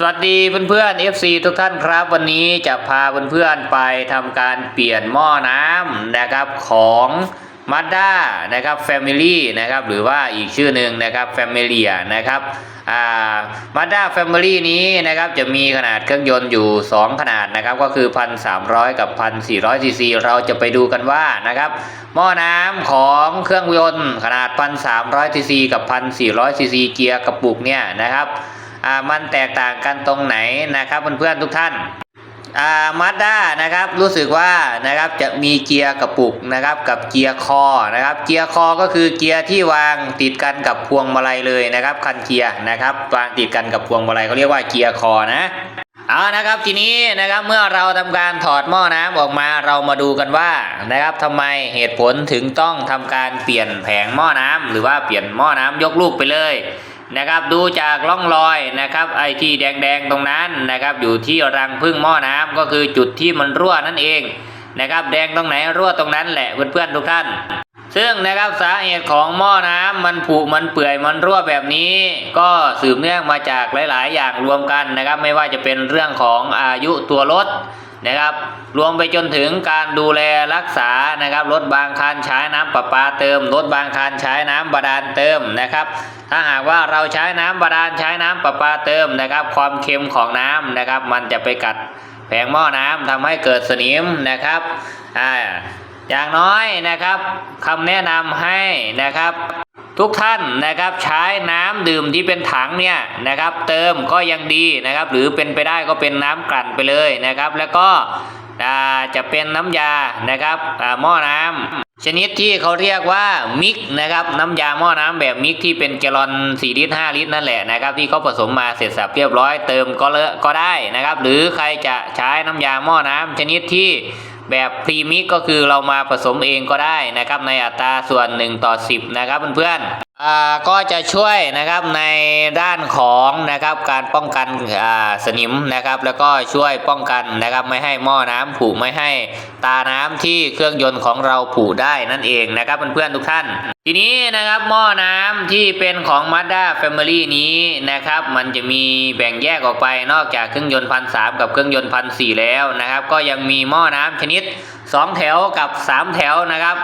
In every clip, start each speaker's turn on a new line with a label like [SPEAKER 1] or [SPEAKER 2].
[SPEAKER 1] สวัสดีเพื่อนๆ FC ทุกท่านครับ วันนี้จะพาเพื่อนๆไปทำการเปลี่ยนหม้อน้ำนะครับของ Mazda นะครับ Family นะครับหรือว่าอีกชื่อหนึ่งนะครับ Familia นะครับอ่า Mazda Family นี้นะครับจะมีขนาดเครื่องยนต์อยู่ 2 ขนาดนะครับก็คือ 1,300 กับ 1,400 ซีซี เราจะไปดูกันว่านะครับหม้อน้ำของเครื่องยนต์ขนาด 1,300 ซีซี กับ 1,400 ซีซี เกียร์กระปุกเนี่ยนะครับ มันแตกต่างกันตรงไหนนะครับเพื่อนๆทุกท่านอามาด้านะครับรู้สึกว่านะครับจะมีเกียร์กระปุกนะครับกับเกียร์คอนะครับเกียร์คอก็คือเกียร์ที่วางติดกันกับพวงมาลัยเลยนะครับคันเกียร์นะครับวางติดกันกับพวงมาลัยเขาเรียกว่าเกียร์คอนะเอานะครับทีนี้นะครับเมื่อเราทำการถอดหม้อน้ำออกมาเรามาดูกันว่านะครับทำไมเหตุผลถึงต้องทำการเปลี่ยนแผงหม้อน้ำหรือว่าเปลี่ยนหม้อน้ำยกลูกไปเลย นะครับดูจากร่องรอยนะครับไอที่แดงๆตรงนั้นนะครับอยู่ที่รังพึ่งหม้อน้ำก็คือจุดที่มันรั่วนั่นเองนะครับแดงตรงไหนรั่วตรงนั้นแหละเพื่อนๆทุกท่าน ซึ่งนะครับสาเหตุของหม้อน้ำมันผุมันเปื่อยมันรั่วแบบนี้ ก็สืบเนื่องมาจากหลาย ๆ อย่างรวมกันนะครับไม่ว่าจะเป็นเรื่องของอายุตัวรถ นะครับ รวมไปจนถึงการดูแลรักษานะครับรถบางคันใช้น้ำประปาเติมรถบางคันใช้น้ำบาดาลเติมนะครับ ถ้าหากว่าเราใช้น้ำบาดาลใช้น้ำประปาเติมนะครับ ความเค็มของน้ำนะครับ มันจะไปกัดแผงหม้อน้ำทำให้เกิดสนิมนะครับอ่าอย่างน้อยนะครับคำแนะนำให้นะครับ ทุกท่านนะครับใช้น้ำดื่มที่เป็นถังเนี่ยนะครับ เติมก็ยังดีนะครับ หรือเป็นไปได้ก็เป็นน้ำกลั่นไปเลยนะครับ แล้วก็อาจะเป็นน้ำยานะครับหม้อน้ำชนิดที่เขาเรียกว่ามิกนะครับน้ำยาหม้อน้ำแบบมิกที่เป็นแกลลอน4ลิตร5ลิตรนั่นแหละนะครับ ที่เขาผสมมาเสร็จสับเรียบร้อยเติมก็เลอะก็ได้นะครับ หรือใครจะใช้น้ำยาหม้อน้ำชนิดที่ แบบพรีมิกก็คือเรามาผสมเองก็ได้นะครับในอัตราส่วน 1 ต่อ 10 นะครับเพื่อนๆ ก็จะช่วยนะครับในด้านของนะครับการป้องกันสนิมนะครับ แล้วก็ช่วยป้องกันนะครับไม่ให้หม้อน้ำผุไม่ให้ตาน้ำที่เครื่องยนต์ของเราผุได้นั่นเองนะครับเพื่อนๆทุกท่าน ทีนี้นะครับหม้อน้ำที่เป็นของ Mazda Family นี้นะครับ มันจะมีแบ่งแยกออกไปนอกจากเครื่องยนต์พันสกับเครื่องยนต์พันสแล้วนะครับ ก็ยังมีหม้อน้ำชนิด 2 แถวกับ 3 แถวนะครับ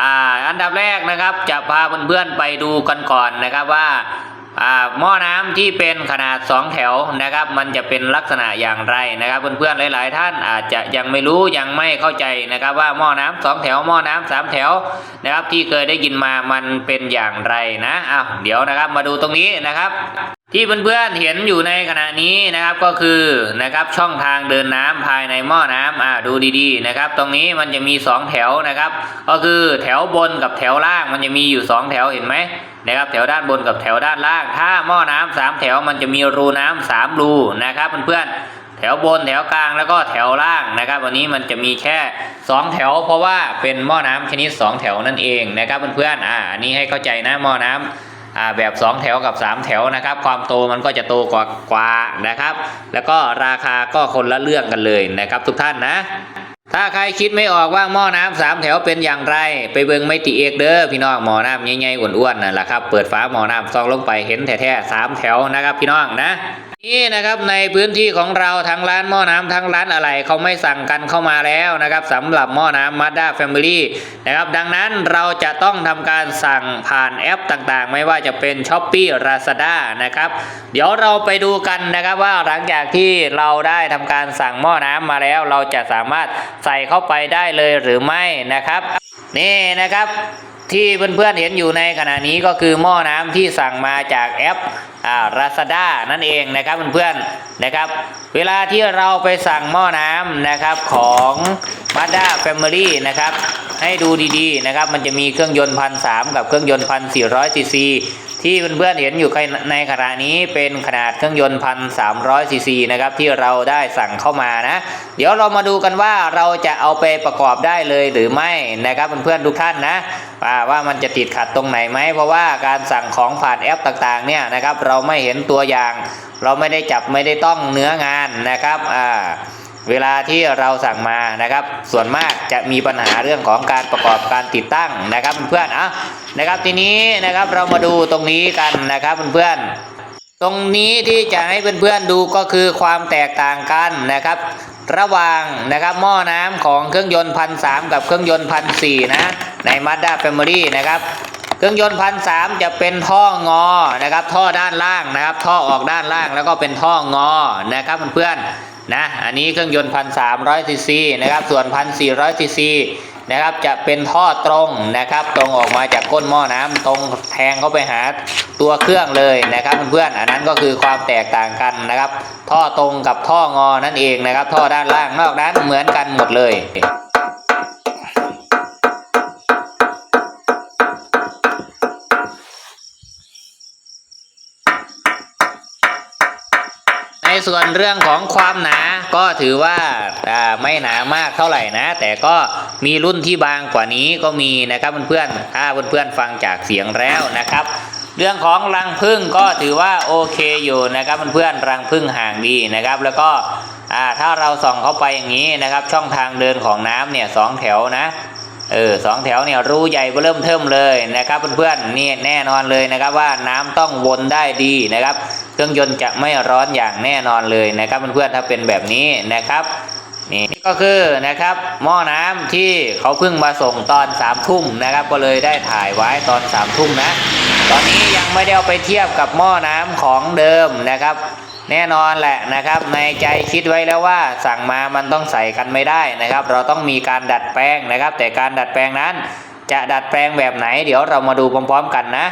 [SPEAKER 1] อ่าอันดับแรกนะครับจะพาเพื่อนๆไปดูกันก่อนนะครับว่าหม้อน้ำที่เป็นขนาด 2 แถวนะครับ มันจะเป็นลักษณะอย่างไรนะครับ เพื่อนๆหลาย ๆ ท่านอาจจะยังไม่รู้ยังไม่เข้าใจนะครับ ว่าหม้อน้ำสองแถวหม้อน้ำสามแถวนะครับ ที่เคยได้ยินมามันเป็นอย่างไรนะอ้าวเดี๋ยวนะครับมาดูตรงนี้นะครับ ที่เพื่อนๆเห็นอยู่ในขณะนี้นะครับก็คือนะครับช่องทางเดินน้ำภายในหม้อน้ำอ่าดูดีๆนะครับ ตรงนี้มันจะมี 2 แถวนะครับ ก็คือแถวบนกับแถวล่างมันจะมีอยู่ 2 แถวเห็นไหมนะครับแถวด้านบนกับแถวด้านล่าง ถ้าหม้อน้ำสามแถวมันจะมีรูน้ำสามรูนะครับเพื่อนๆแถวบนแถวกลางแล้วก็แถวล่างนะครับ วันนี้มันจะมีแค่ 2 แถว เพราะว่าเป็นหม้อน้ำชนิด 2 แถวนั่นเองนะครับเพื่อนๆอ่าอันนี้ให้เข้าใจนะหม้อน้ำอ่า แบบ 2 แถวกับ 3 แถวนะครับ ความโตมันก็จะโตกว่ากว่านะครับ แล้วก็ราคาก็คนละเรื่องกันเลยนะครับ ทุกท่านนะ ถ้าใครคิดไม่ออกว่าหม้อน้ำสามแถวเป็นอย่างไร ไปเบิ่งไม่ติเอกเด้อพี่น้องหม้อน้ำใหญ่ๆอ้วนๆนั่นแหละครับเปิดฝาหม้อน้ำซองลงไปเห็นแท้ๆสามแถวนะครับ พี่น้องนะ นี่นะครับในพื้นที่ของเราทั้งร้านหม้อน้ำทั้งร้านอะไรเขาไม่สั่งกันเข้ามาแล้วนะครับสำหรับหม้อน้ำ Mazda Family นะครับดังนั้นเราจะต้องทำการสั่งผ่านแอปต่างๆ ไม่ว่าจะเป็น s h อ p e e Lazada นะครับเดี๋ยวเราไปดูกันนะครับว่าหลังจากที่เราได้ทำการสั่งหม้อน้ำมาแล้ว เราจะสามารถใส่เข้าไปได้เลยหรือไม่นะครับ นี่นะครับ ที่เพื่อนๆเห็นอยู่ในขณะนี้ก็คือหม้อน้ำที่สั่งมาจากแอปอ่า Lazada นั่นเองนะครับเพื่อนๆนะครับ เวลาที่เราไปสั่งหม้อน้ำนะครับของมาด้าแฟมิลี่นะครับให้ดูดีๆนะครับ มันจะมีเครื่องยนต์พันสกับเครื่องยนต์พันสี่ร้อยซีซี ที่เพื่อนๆเห็นอยู่ในขณะนี้เป็นขนาดเครื่องยนต์พันสามร้อยซีซีนะครับที่เราได้สั่งเข้ามานะ เดี๋ยวเรามาดูกันว่าเราจะเอาไปประกอบได้เลยหรือไม่นะครับเพื่อนๆทุกท่านนะว่าว่ามันจะติดขัดตรงไหนไหมเพราะว่าการสั่งของผ่านแอปต่างๆเนี่ยนะครับเราไม่เห็นตัวอย่าง เราไม่ได้จับไม่ได้ต้องเนื้องานนะครับอ่า เวลาที่เราสั่งมานะครับ ส่วนมากจะมีปัญหาเรื่องของการประกอบการติดตั้งนะครับเพื่อนๆอะนะครับทีนี้นะครับเรามาดูตรงนี้กันนะครับเพื่อนตรงนี้ที่จะให้เพื่อนๆดูก็คือความแตกต่างกันนะครับ ระหว่างนะครับหม้อน้ำของเครื่องยนต์พันสกับเครื่องยนต์พันสนะใน Mazda Family นะครับ เครื่องยนต์พันสจะเป็นท่องอนะครับ ท่อด้านล่างนะครับ ท่อออกด้านล่างแล้วก็เป็นท่องอนะครับเพื่อนๆนะอันนี้เครื่องยนต์พันสามร้อยซีซีนะครับ ส่วนพันสี่ร้อยซีซีนะครับจะเป็นท่อตรงนะครับ ตรงออกมาจากก้นหม้อน้ำตรงแทงเข้าไปหาตัวเครื่องเลยนะครับเพื่อนๆอันนั้นก็คือความแตกต่างกันนะครับ ท่อตรงกับท่องอนั่นเองนะครับ ท่อด้านล่างนอกนั้นเหมือนกันหมดเลย ส่วนเรื่องของความหนาก็ถือว่าไม่หนามากเท่าไหร่นะ แต่ก็มีรุ่นที่บางกว่านี้ก็มีนะครับเพื่อนๆถ้าเพื่อนๆฟังจากเสียงแล้วนะครับ เรื่องของรังพึ่งก็ถือว่าโอเคอยู่นะครับเพื่อนๆรังพึ่งห่างดีนะครับ แล้วก็ถ้าเราส่องเข้าไปอย่างนี้นะครับ ช่องทางเดินของน้ำเนี่ยสองแถวนะ เออสองแถวเนี่ยรูใหญ่เริ่มเทิมเลยนะครับเพื่อนๆนี่แน่นอนเลยนะครับว่าน้ำต้องวนได้ดีนะครับ เครื่องยนต์จะไม่ร้อนอย่างแน่นอนเลยนะครับเพื่อนๆถ้าเป็นแบบนี้นะครับนี่นี่ก็คือนะครับหม้อน้ำที่เขาเพิ่งมาส่งตอนสามทุ่มนะครับ ก็เลยได้ถ่ายไว้ตอนสามทุ่มนะ ตอนนี้ยังไม่ได้เอาไปเทียบกับหม้อน้ำของเดิมนะครับ แน่นอนแหละนะครับ ในใจคิดไว้แล้วว่าสั่งมามันต้องใส่กันไม่ได้นะครับ เราต้องมีการดัดแปลงนะครับ แต่การดัดแปลงนั้น จะดัดแปลงแบบไหน เดี๋ยวเรามาดูพร้อมๆกันนะ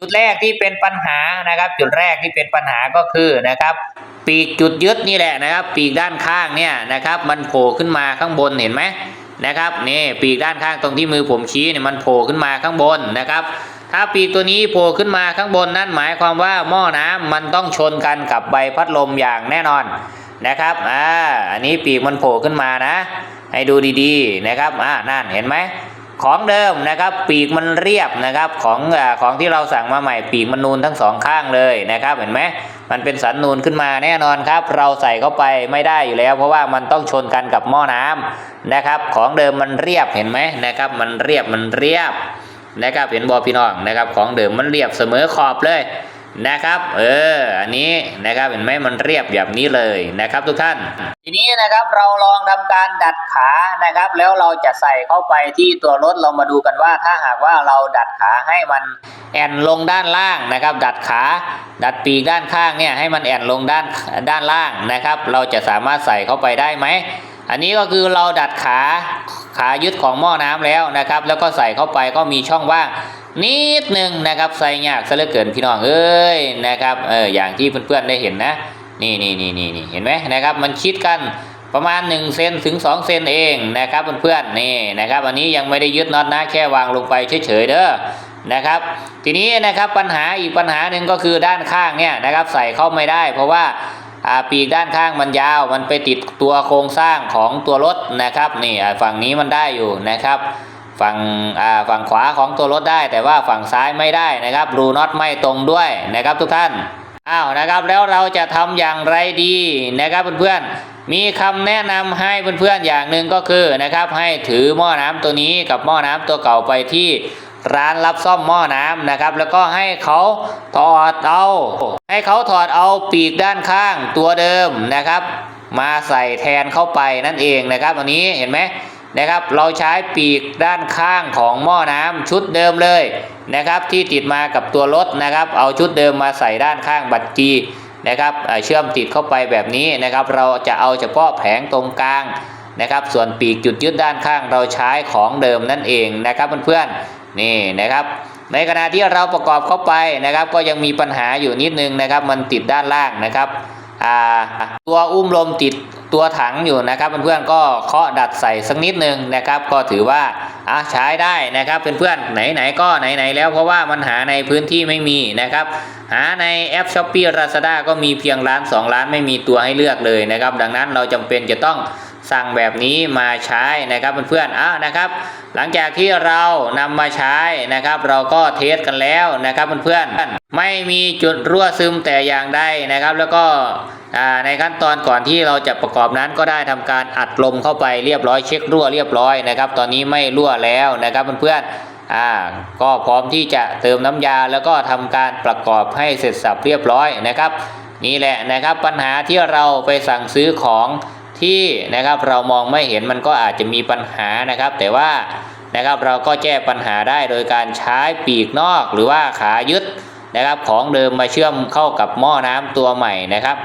[SPEAKER 1] จุดแรกที่เป็นปัญหานะครับ จุดแรกที่เป็นปัญหาก็คือนะครับ ปีกจุดยึดนี่แหละนะครับ ปีกด้านข้างเนี่ยนะครับ มันโผล่ขึ้นมาข้างบนเห็นไหมนะครับนี่ปีกด้านข้างตรงที่มือผมชี้เนี่ยมันโผล่ขึ้นมาข้างบนนะครับ ถ้าปีกตัวนี้โผล่ขึ้นมาข้างบนนั่นหมายความว่าหม้อน้ำมันต้องชนกันกับใบพัดลมอย่างแน่นอนนะครับ อ่า อันนี้ปีกมันโผล่ขึ้นมานะ ให้ดูดีๆนะครับ อ่า นั่นเห็นไหม ของเดิมนะครับ ปีกมันเรียบนะครับ ของอของที่เราสั่งมาใหม่ปีกมันนูนทั้งสองข้างเลยนะครับ เห็นไหม มันเป็นสันนูนขึ้นมาแน่นอนครับ เราใส่เข้าไปไม่ได้อยู่แล้ว เพราะว่ามันต้องชนกันกับหม้อน้ำนะครับ ของเดิมมันเรียบเห็นไหมนะครับ มันเรียบมันเรียบ นะครับเห็นบอพี่น้องนะครับของเดิมมันเรียบเสมอขอบเลยนะครับ เออ อันนี้นะครับเห็นไหมมันเรียบแบบนี้เลยนะครับ ทุกท่าน ทีนี้นะครับเราลองทำการดัดขานะครับ แล้วเราจะใส่เข้าไปที่ตัวรถเรามาดูกันว่า ถ้าหากว่าเราดัดขาให้มันแอนลงด้านล่างนะครับ ดัดขา ดัดปีกด้านข้างเนี่ยให้มันแอนลงด้านด้านล่างนะครับ เราจะสามารถใส่เข้าไปได้ไหมอันนี้ก็คือเราดัดขา ขายึดของหม้อน้ำแล้วนะครับ แล้วก็ใส่เข้าไปก็มีช่องว่างนิดหนึ่งนะครับใส่ยากซะเหลือเกินพี่น้องเอ้ยนะครับเอออย่างที่เพื่อนๆได้เห็นนะ นี่นี่นี่นี่นี่เห็นไหมนะครับ มันชิดกันประมาณ1เซนถึง2เซนเองนะครับเพื่อนๆนี่นะครับ อันนี้ยังไม่ได้ยึดน็อตนะแค่วางลงไปเฉยๆเด้อนะครับ ทีนี้นะครับปัญหาอีกปัญหาหนึ่งก็คือด้านข้างเนี่ยนะครับใส่เข้าไม่ได้ เพราะว่า ปีกด้านข้างมันยาว มันไปติดตัวโครงสร้างของตัวรถนะครับนี่อ่าฝั่งนี้มันได้อยู่นะครับฝั่งอ่าฝั่งขวาของตัวรถได้ แต่ว่าฝั่งซ้ายไม่ได้นะครับรูน็อตไม่ตรงด้วยนะครับทุกท่านอ้าวนะครับแล้วเราจะทำอย่างไรดีนะครับเพื่อนๆมีคำแนะนำให้เพื่อนๆอย่างหนึ่งก็คือนะครับให้ถือหม้อน้ำตัวนี้กับหม้อน้ำตัวเก่าไปที่ ร้านรับซ่อมหม้อน้ำนะครับ แล้วก็ให้เขาถอดเอา ให้เขาถอดเอาปีกด้านข้างตัวเดิมนะครับ มาใส่แทนเข้าไปนั่นเองนะครับ อันนี้เห็นไหมนะครับ เราใช้ปีกด้านข้างของหม้อน้ำชุดเดิมเลยนะครับ ที่ติดมากับตัวรถนะครับ เอาชุดเดิมมาใส่ด้านข้างบัตรจีนะครับเอ่อเชื่อมติดเข้าไปแบบนี้นะครับ เราจะเอาเฉพาะแผงตรงกลางนะครับ ส่วนปีกจุดยึดด้านข้างเราใช้ของเดิมนั่นเองนะครับเพื่อนๆ นี่นะครับ ในขณะที่เราประกอบเข้าไปนะครับ ก็ยังมีปัญหาอยู่นิดนึงนะครับ มันติดด้านล่างนะครับตัวอุ้มลมติดตัวถังอยู่นะครับเพื่อนๆก็เคาะดัดใส่สักนิดนึงนะครับ ก็ถือว่าอะใช้ได้นะครับเพื่อนๆไหนๆก็ไหนๆแล้วเพราะว่ามันหาในพื้นที่ไม่มีนะครับ หาในแอป s h อ p e e Lazada ก็มีเพียงร้าน 2 ร้านไม่มีตัวให้เลือกเลยนะครับ ดังนั้นเราจำเป็นจะต้อง สั่งแบบนี้มาใช้นะครับเพื่อนๆอะนะครับ หลังจากที่เรานำมาใช้นะครับ เราก็เทสกันแล้วนะครับเพื่อนๆไม่มีจุดรั่วซึมแต่อย่างใดนะครับ แล้วก็ในขั้นตอนก่อนที่เราจะประกอบนั้นก็ได้ทำการอัดลมเข้าไปเรียบร้อยเช็ครั่วเรียบร้อยนะครับ ตอนนี้ไม่รั่วแล้วนะครับเพื่อนๆอ่าก็พร้อมที่จะเติมน้ำยาแล้วก็ทำการประกอบให้เสร็จสับเรียบร้อยนะครับ นี่แหละนะครับปัญหาที่เราไปสั่งซื้อของ ที่นะครับเรามองไม่เห็นมันก็อาจจะมีปัญหานะครับ แต่ว่านะครับเราก็แก้ปัญหาได้โดยการใช้ปีกนอกหรือว่าขายึดนะครับของเดิมมาเชื่อมเข้ากับหม้อน้ำตัวใหม่นะครับ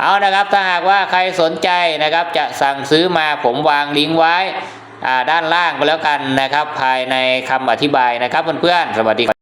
[SPEAKER 1] เอานะครับถ้าหากว่าใครสนใจนะครับจะสั่งซื้อมาผมวางลิงก์ไว้ด้านล่างไปแล้วกันนะครับ ภายในคำอธิบายนะครับเพื่อนๆสวัสดีครับ